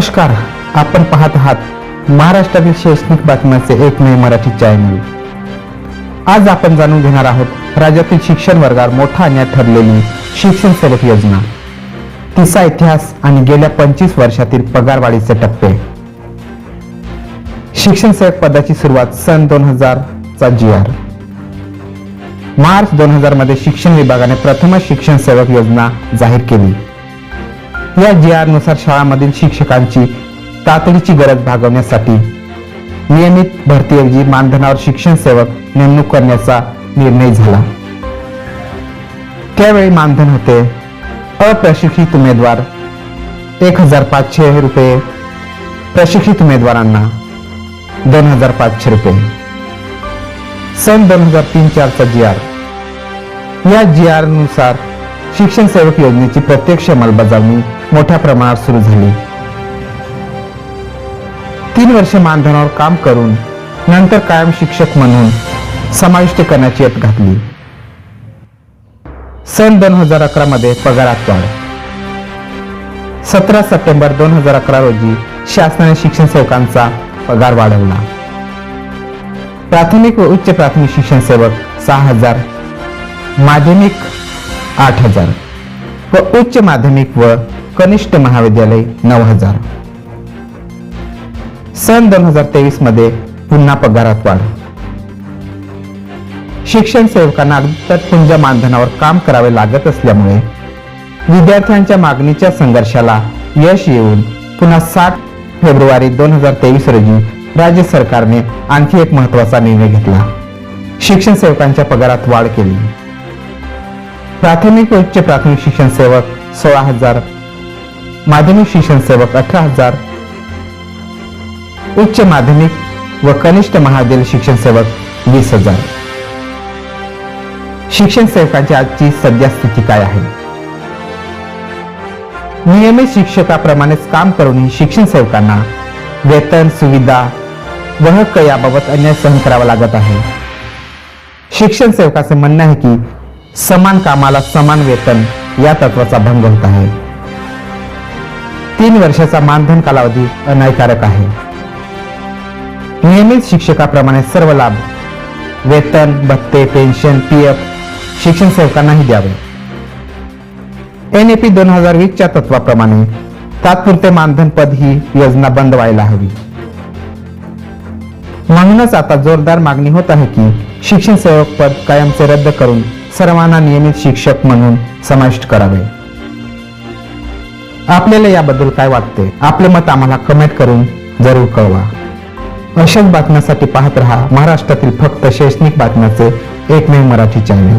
नमस्कार आपण पाहत आहात महाराष्ट्रातील शैक्षणिक बातम्याचे एकमेव मराठी चॅनल आज आपण जाणून घेणार आहोत राज्यातील शिक्षण वर्गावर मोठा अन्याय ठरलेली शिक्षण सेवक योजना. तिचा इतिहास आणि गेल्या पंचवीस वर्षातील पगारवाढीचे टप्पे. शिक्षण सेवक पदाची सुरुवात सन दोन चा जी आर. मार्च दोन हजारमध्ये शिक्षण विभागाने प्रथमच शिक्षण सेवक योजना जाहीर केली. या जी आरनुसार शाळांमधील शिक्षकांची तातडीची गरज भागवण्यासाठी नियमित भरतीऐवजी मानधनावर शिक्षण सेवक नेमणूक करण्याचा निर्णय झाला. त्यावेळी मानधन होते. अप्रशिक्षित उमेदवार एक हजार पाचशे रुपये. प्रशिक्षित उमेदवारांना दोन हजार पाचशे रुपये. सन दोन हजार तीन चारचा जी आर. या जी आरनुसार शिक्षण सेवक योजनेची प्रत्यक्ष अंमलबजावणी मोठ्या प्रमाणात सुरू झाली. तीन वर्ष मानधनावर काम करून नंतर कायम शिक्षक म्हणून समाविष्ट करण्याची अट घातली. सन दोन हजार अकरा मध्ये पगारात वाढ सतरा सप्टेंबर दोन हजार अकरा रोजी शासनाने शिक्षण सेवकांचा पगार वाढवला. प्राथमिक व उच्च प्राथमिक शिक्षण सेवक सहा हजार. माध्यमिक आठ हजार. व उच्च माध्यमिक व कनिष्ठ महाविद्यालय नऊ हजार. सन दोन हजार तेवीसमध्ये पुन्हा पगारात वाढ. शिक्षण सेवकांना तत्पुंज मानधनावर काम करावे लागत असल्यामुळे विद्यार्थ्यांच्या मागणीच्या संघर्षाला यश येऊन पुन्हा सात फेब्रुवारी दोन हजार तेवीस रोजी राज्य सरकारने आणखी एक महत्त्वाचा निर्णय घेतला. शिक्षण सेवकांच्या पगारात वाढ केली. प्राथमिक व उच्च प्राथमिक शिक्षण सेवक सोळा हजार माध्यमिक शिक्षण सेवक अठरा हजार उच्च माध्यमिक व कनिष्ठ महाविद्यालय शिक्षण सेवक वीस हजार. शिक्षण सेवकांची आजची सध्या स्थिती काय आहे? नियमित शिक्षकाप्रमाणेच काम करूनही शिक्षण सेवकांना वेतन सुविधा व हक्क याबाबत अन्याय सहन करावा लागत आहे. शिक्षण सेवकाचे म्हणणं आहे की समान कामाला समान वेतन या तत्वाचा भंग होत आहे. तीन वर्षाचा मानधन कालावधी अन्यायकारक आहे. नियमित शिक्षकाप्रमाणे सर्व लाभ वेतन भत्ते पेन्शन पी एफ शिक्षण सेवकांनाही द्यावे. एन ए पी दोन हजार वीसच्या तत्वाप्रमाणे तात्पुरते मानधन पद ही योजना बंद व्हायला हवी. म्हणूनच आता जोरदार मागणी होत आहे की शिक्षण सेवक पद कायमचे रद्द करून सर्वांना नियमित शिक्षक म्हणून समाविष्ट करावे. आपल्याला याबद्दल काय वाटते? आपले मत आम्हाला कमेंट करून जरूर कळवा. अशाच बातम्यांसाठी पाहत रहा महाराष्ट्रातील फक्त शैक्षणिक बातम्याचे एकमेव मराठी चॅनल